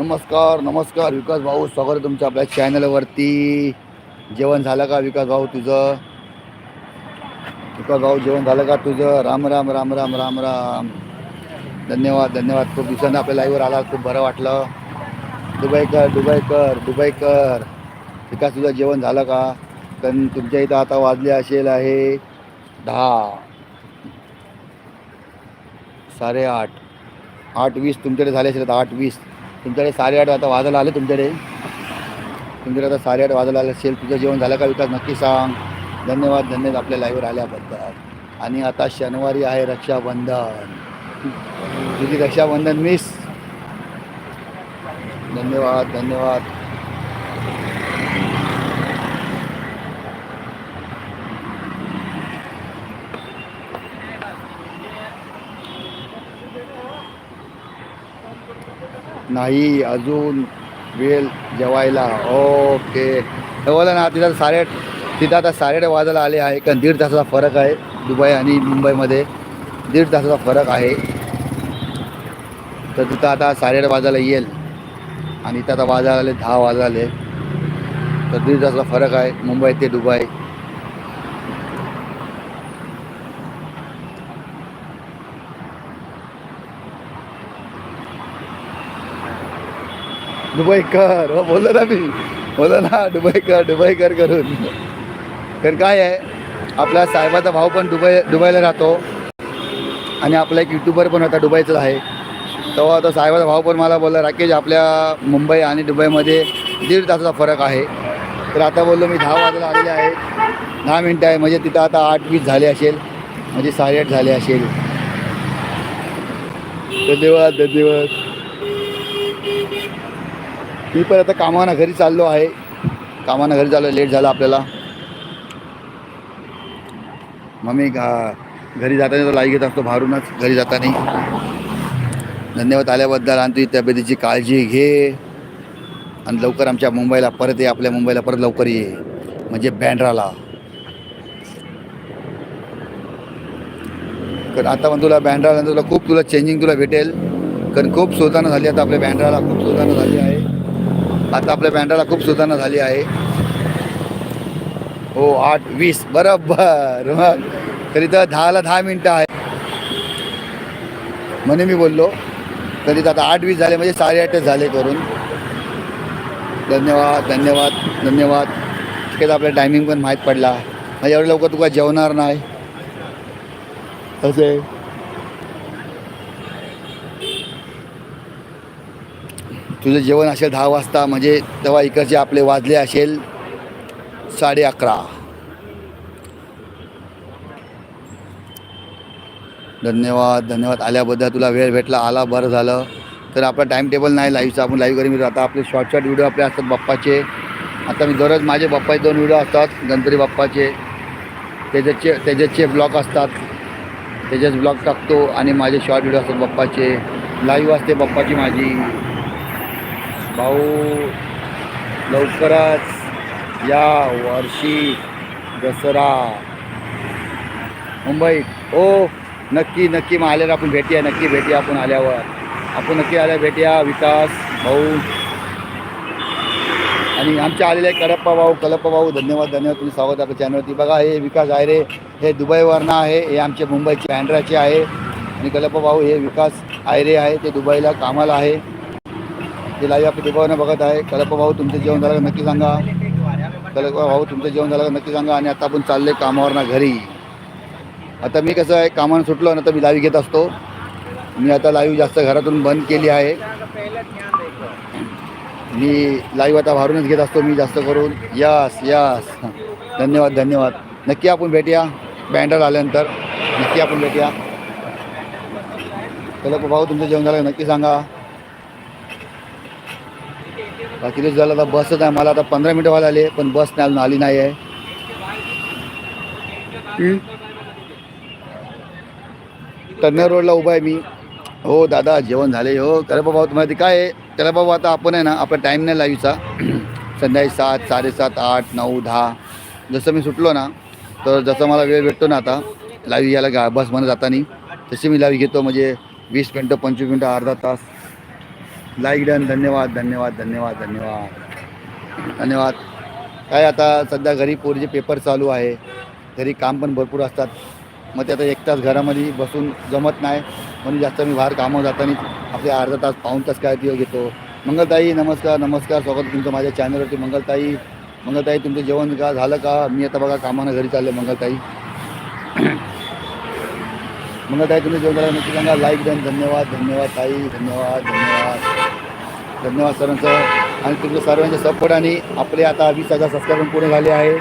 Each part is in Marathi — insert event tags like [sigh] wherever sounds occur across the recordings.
नमस्कार नमस्कार. विकास भाऊ स्वागत आहे तुमचं आपल्या चॅनलवरती जेवण झालं का विकास भाऊ तुझं? विकास भाऊ जेवण झालं का तुझं? राम राम राम राम राम राम. धन्यवाद धन्यवाद. खूप दिवसानं आपल्या लाईव्हवर आला. खूप बरं वाटलं. दुबईकर दुबईकर दुबईकर. विकास तुझं जेवण झालं का? कारण तुमच्या इथं आता वाजले असेल आहे दहा. साडेआठ. आठ वीस तुमच्याकडे झाले असेल आता आठ वीस. तुमच्याकडे साडेआठ आता वाजायला आले तुमच्याकडे? तुमच्याकडे आता साडेआठ वाजायला आले असेल तुझं जेवण झालं का विकास? नक्की सांग. धन्यवाद धन्यवाद आपल्या लाईव्हवर आल्याबद्दल. आणि आता शनिवारी आहे रक्षाबंधन. तुझी रक्षाबंधन मिस धन्यवाद धन्यवाद. नाही अजून वेळ जेवायला. ओके. हे बोला ना तिथं साडे तिथं आता साडे वाजायला आले आहे कारण दीड तासाचा फरक आहे दुबई आणि मुंबईमध्ये. दीड तासाचा फरक आहे. तर तिथं आता साडे वाजायला येईल. आणि इथं आता वाजायला आले दहा वाजायला तर दीड तासाचा फरक आहे मुंबई ते दुबई. दुबईकर. हो बोललो ना मी. बोललो ना दुबईकर दुबईकर करून. कारण काय आहे आपला साहेबाचा भाऊ पण दुबई दुबईला राहतो. आणि आपला एक युट्यूबर पण होता दुबईचाच आहे. तेव्हा तो साहेबाचा भाऊ पण मला बोलला राकेश आपल्या मुंबई आणि दुबईमध्ये दीड तासाचा फरक आहे. तर आता बोललो मी दहा वाजायला आलेले आहे. दहा मिनटं आहे. म्हणजे तिथं आता आठ वीस झाले असेल. म्हणजे साडेआठ झाले असेल. धन्यवाद धन्यवाद मी पण आता कामानं घरी चाललो आहे. कामानं घरी चाललो लेट झाला आपल्याला. मग मी घा घरी जाताना तर लाई घेत असतो बाहेरूनच घरी जाताना. धन्यवाद आल्याबद्दल आणि तुझी तब्येतीची काळजी घे. आणि लवकर आमच्या मुंबईला परत ये आपल्या मुंबईला परत लवकर ये. म्हणजे बँड्राला कारण आता पण तुला बँड्राला तुला खूप तुला चेंजिंग तुला भेटेल. कारण खूप सुधारणा झाली आता आपल्या बँड्राला खूप सुधारणा झाली आहे. आता आपल्या बँड्राला खूप सुधारणा झाली आहे. हो आठ वीस बरोबर. मग तरी तर दहाला दहा मिनटं आहे म्हणून मी बोललो तरी तर आता आठ वीस झाले म्हणजे साडेआठच झाले करून. धन्यवाद धन्यवाद धन्यवाद. तिकडे आपल्या टायमिंग पण माहीत पडला. म्हणजे एवढं लवकर तुका जेवणार नाही. असे तुझं जेवण असेल दहा वाजता म्हणजे तेव्हा इकडचे आपले वाजले असेल साडे अकरा. धन्यवाद धन्यवाद. आल्याबद्दल तुला वेळ भेटला आला बरं झालं. तर आपला टाईम टेबल नाही लाईव्हचा आपण लाईव्ह करून आता आपले शॉर्ट शॉर्ट व्हिडिओ आपले असतात बाप्पाचे. आता मी दररोज माझे बाप्पाचे दोन व्हिडिओ असतात गणपती बाप्पाचे. त्याच्याचे त्याच्याचे ब्लॉग असतात. त्याच्याच ब्लॉग टाकतो आणि माझे शॉर्ट व्हिडिओ असतात बाप्पाचे. लाईव्ह असते बाप्पाची माझी. भाऊ लवकरच या वर्षी दसरा. मुंबईत ओ हो, नक्की नक्की मग आल्यावर आपण भेटूया नक्की भेटूया आपण आल्यावर. आपण नक्की आल्या भेटूया विकास भाऊ. आणि आमच्या आलेले करप्पा भाऊ कलप्पा भाऊ धन्यवाद धन्यवाद तुम्ही स्वागत आपल्या चॅनलवरती. बघा हे विकास आयरे हे दुबईवरनं आहे हे आमचे मुंबईचे बँड्राचे आहे. आणि कलप्पा भाऊ हे विकास आयरे आहे. ते दुबईला कामाला आहे. ते लाईव्ह आपली दुबईवरनं बघत आहे. कलप भाऊ तुमचं जेवण झालं का? नक्की सांगा. कलप भाऊ तुमचं जेवण झालं का? नक्की सांगा. आणि आता आपण चालले कामावरनं घरी. आता मी कसं आहे कामानं सुटलो ना तर मी लाईव्ह घेत असतो. मी आता लाईव्ह जास्त घरातून बंद केली आहे. मी लाईव्ह आता बाहेरूनच घेत असतो मी जास्त करून. यस यस धन्यवाद धन्यवाद. नक्की आपण भेटूया. बँडर आल्यानंतर नक्की आपण भेटूया. चला भाऊ तुमचं जेवण झालं नक्की सांगा. बाकी दिवस झालं आता बसच आहे. मला आता पंधरा मिनटं व्हायला आले पण बस नाही अजून आली नाही आहे. हं? रोडला उभा आहे मी. हो दादा जेवण झाले. हो त्याला बाबा तुम्हाला ते काय आहे? त्याला बाबा आता आपण आहे ना आपला टाईम नाही लाईव्हचा [clears throat] संध्याकाळी सात साडेसात आठ नऊ दहा. जसं मी सुटलो ना तर जसं मला वेळ भेटतो ना आता लाईव्ह यायला गा बसमध्ये जाताना तशी मी लाईव्ह घेतो. म्हणजे वीस मिनटं पंचवीस मिनटं अर्धा तास. लाईक डन धन्यवाद धन्यवाद धन्यवाद धन्यवाद. धन्यवाद. काय आता सध्या घरी पोरीचे पेपर चालू आहे. घरी काम पण भरपूर असतात. मग ते आता एक तास घरामध्ये बसून जमत नाही. म्हणून जास्त मी बाहेर कामं जाताना आपले अर्धा तास पाऊण तास काय दिवस घेतो. मंगलताई नमस्कार नमस्कार. स्वागत तुमचं माझ्या चॅनलवरती मंगलताई मंगलताई तुमचं जेवण का झालं का? मी आता बघा कामानं घरी चालले मंगलताई. मंगलताई तुम्ही जेवण झालं नक्की सांगा. लाईक डन धन्यवाद धन्यवाद ताई. धन्यवाद धन्यवाद. धन्यवाद सरांचं. आणि तुमचं सर्वांच्या आणि आपले आता वीस हजार सबस्क्राईबर पूर्ण झाले आहे.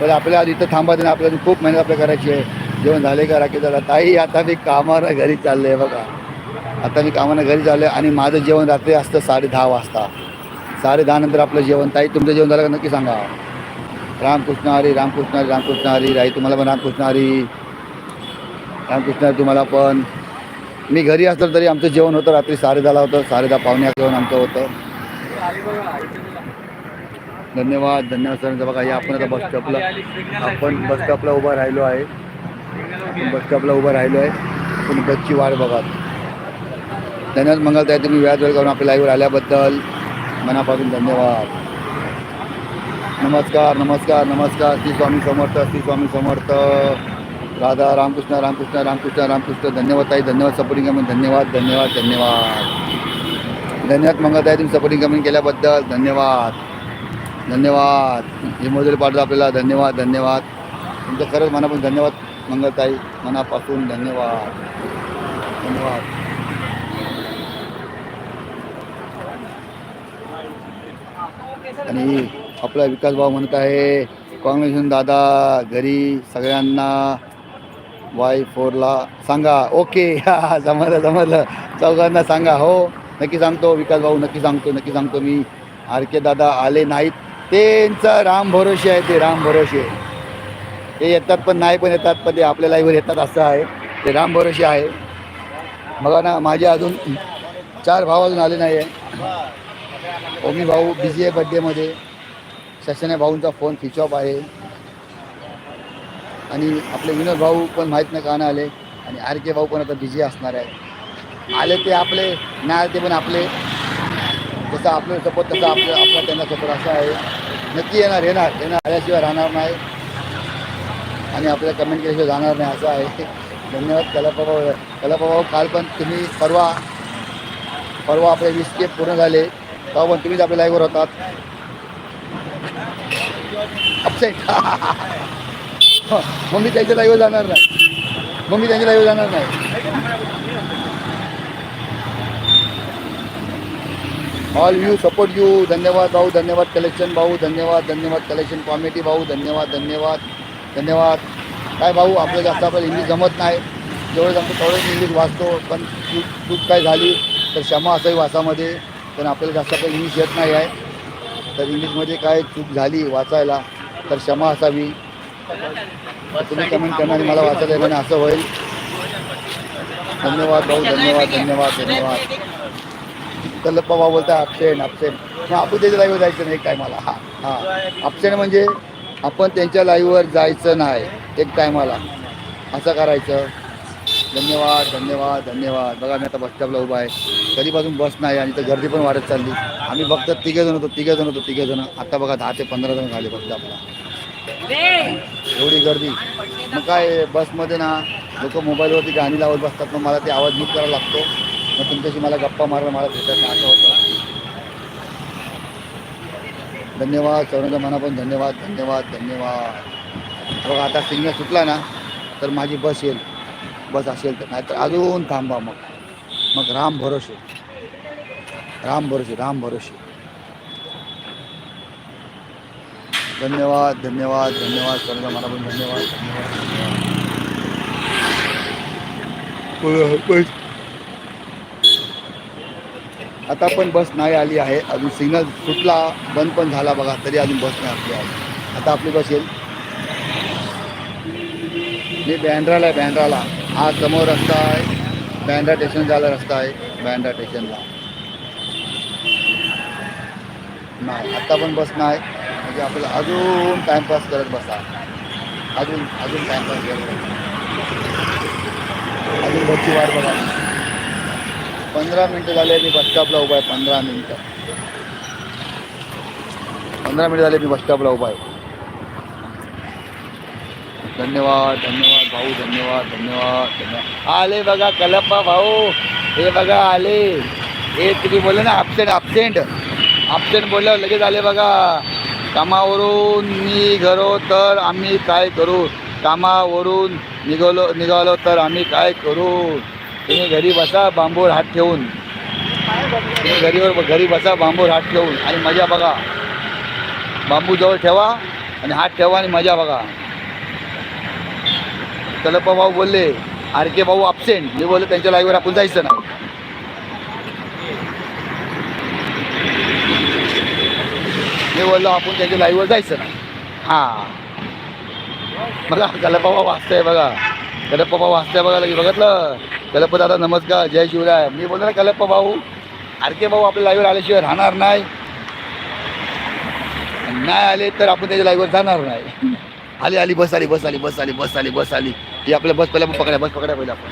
तर आपल्याला आज इथं थांबा देणं आपल्याला खूप मेहनत आपल्या करायची आहे. जेवण झाले का राखी झाला? ताई आता मी कामाला घरी चालले आहे बघा. आता मी कामाला घरी चालले आणि माझं जेवण रात्री असतं साडे दहा वाजता. साडे दहानंतर आपलं जेवण. ताई तुमचं जेवण झालं का? नक्की सांगा. रामकृष्ण हरी रामकृष्ण हरी रामकृष्ण हरी. राई तुम्हाला पण रामकृष्ण हरी. रामकृष्ण तुम्हाला पण. मी घरी असलं तरी आमचं जेवण होतं रात्री साडेदहाला होतं साडे दहा जेवण आमचं होतं. धन्यवाद धन्यवाद सरांचं. बघा हे आपण आता बस स्टॉपला आपण बस स्टॉपला उभा राहिलो आहे. बसस्टॉपला उभं उभा राहिलो आहे. तुम्ही बसची वाट बघा धन्यवाद मंगलताई. तुम्ही व्याज वेळ करून आपल्या लाईव्हवर आल्याबद्दल मनापासून धन्यवाद. नमस्कार नमस्कार नमस्कार. श्री स्वामी समर्थ श्री स्वामी समर्थ. राधा रामकृष्ण रामकृष्ण रामकृष्ण रामकृष्ण. धन्यवाद ताई धन्यवाद सपोर्टिंग कमेंट धन्यवाद धन्यवाद धन्यवाद. धन्यवाद आहे तुम्ही सपोर्टिंग कमेंट केल्याबद्दल धन्यवाद. धन्यवाद. हे मोदल पाठवलं आपल्याला. धन्यवाद धन्यवाद. तुमचं खरंच मनापासून धन्यवाद मंगलताई मनापासून धन्यवाद. धन्यवाद. आणि आपला विकास भाऊ म्हणत आहे काँग्रेस दादा घरी सगळ्यांना वाय फोरला सांगा. ओके. [laughs] हा समजलं चौघांना सांगा. हो नक्की सांगतो. विकास भाऊ नक्की सांगतो नक्की सांगतो मी. आर के दादा आले नाहीत. त्यांचा राम भरोसे आहे ते राम भरोसे. ते येतात पण नाही पण येतात. पण ते आपल्या लाईव्हवर येतात असं आहे. ते राम भरोसे आहे. बघा ना माझे अजून चार भाव अजून आले नाही आहे ओमी भाऊ बिझी आहे बड्डेमध्ये शशाने भाऊंचा फोन स्विच ऑफ आहे. आणि आपले विनोद भाऊ पण माहीत नाही का नाही आले. आणि आर के भाऊ पण आता बिझी असणार आहे. आले ते आपले नाही आले ते पण आपले. जसं आपलं सपोर्ट तसं आपलं आपला त्यांना सपोर्ट असा आहे. नक्की येणार येणार येणार. आल्याशिवाय राहणार नाही. आणि आपल्याला कमेंट केल्याशिवाय जाणार नाही असं आहे. धन्यवाद कलाप्रभाऊ कलाप्रभाऊ काल पण तुम्ही परवा परवा आपले वीस के पूर्ण झाले. तेव्हा पण तुम्हीच आपल्या लाईव्हवर होतात. अपसेट. [laughs] मग मी त्यांच्या लाईव्ह जाणार नाही. मग मी त्यांच्या लाईव्ह जाणार नाही. ऑल यू सपोर्ट यू धन्यवाद भाऊ धन्यवाद कलेक्शन भाऊ धन्यवाद धन्यवाद कलेक्शन कॉमेडी भाऊ धन्यवाद धन्यवाद धन्यवाद. काय भाऊ आपलं जास्त आपल्याला इंग्लिश जमत नाही. जेवढं जमतो तेवढंच इंग्लिश वाचतो. पण चूक चूक काय झाली तर क्षमा असावी वाचामध्ये. पण आपल्याला जास्त आपल्याला इंग्लिश येत नाही आहे. तर इंग्लिशमध्ये काय चूक झाली वाचायला तर क्षमा असावी. तुम्ही कमेंट करणार मला वाचायला येणार नाही असं होईल. धन्यवाद भाऊ धन्यवाद धन्यवाद धन्यवाद. कल्लप्पा भाऊ बोलताय अपसेंट अपसेंट मग आपण त्याच्या लाईव्हवर जायचं नाही एक टायमाला हा हां. अपसेंट म्हणजे आपण त्यांच्या लाईव्हवर जायचं नाही एक टायमाला असं करायचं. धन्यवाद धन्यवाद धन्यवाद. बघा मी आता बस स्टॉपला उभा आहे. कधीपासून बस नाही आणि तर गर्दी पण वाढत चालली. आम्ही फक्त तिघे जण होतो तिघे जण होतो तिघे जण आता बघा दहा ते पंधरा जण झाले बस स्टॉपला एवढी गर्दी. मग काय बसमध्ये ना लोक मोबाईलवरती गाणी लावत बसतात मग मला ते आवाज मीट करावा लागतो. मग तुमच्याशी मला गप्पा मारणं मला भेटत नाही असं होतं. धन्यवाद सर्वांच्या मनापासून धन्यवाद धन्यवाद धन्यवाद. बघा आता सिग्नल सुटला ना तर माझी बस येईल. बस असेल तर नाहीतर अजून थांबा मग. मग राम भरोसे. राम भरोसे राम भरोसे. धन्यवाद धन्यवाद धन्यवाद सर मला पण धन्यवाद धन्यवाद आता पण बस नाही आली आहे. अजून सिग्नल सुटला बंद पण झाला बघा तरी अजून बस नाही आपली आली. आता आपली बस येईल. मी बँड्राला आहे बँड्राला हा समोर रस्ता आहे. बँड्रा स्टेशन झाला रस्ता आहे बँड्रा स्टेशनला नाही आता पण बस नाही. म्हणजे आपल्याला अजून टाईमपास करत बसा. अजून अजून टाईमपास करत बसा. अजून बसची वाट बघा. पंधरा मिनटं झाले मी बसस्टॉपला उभा आहे. पंधरा मिनटं पंधरा मिनिटं झाले मी बस स्टॉपला उभा आहे. धन्यवाद धन्यवाद भाऊ धन्यवाद धन्यवाद धन्यवाद. आले बघा कलप्पा भाऊ. हे बघा आले. हे तुम्ही बोलले ना ॲबसेंट ॲबसेंट ॲबसेंट बोलल्यावर लगेच आले बघा. कामावरून निघालो तर आम्ही काय करू? कामावरून निघालो निघालो तर आम्ही काय करू? तुम्ही घरी बसा बांबूवर हात ठेवून. तुम्ही घरीवर घरी बसा बांबूवर हात ठेवून. आणि मजा बघा. बांबू जवळ ठेवा आणि हात ठेवा आणि मजा बघा. तलप्पा भाऊ बोलले आर के भाऊ अपसेंट मी बोलले त्यांच्या लाईव्हवर आपण जायचं ना. निवडलं बोललो आपण त्यांच्या लाईव्हवर जायचं. ना हां. बघा गलपबा वाचतंय बघा. गलपबा वाचतंय बघा लगे बघितलं. गलप दादा नमस्कार जय शिवराय. मी बोलतो ना कलप्पा भाऊ आर के भाऊ आपल्या लाईव्हवर आल्याशिवाय राहणार नाही. नाही आले तर आपण त्याच्या लाईव्हवर जाणार नाही. आली आली बस आली बस आली बस आली बस आली बस आली. ही आपल्या बस पहिल्या पकड्या बस पकड्या पहिल्या आपण.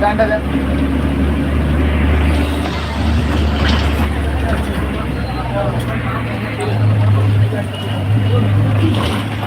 Thank you.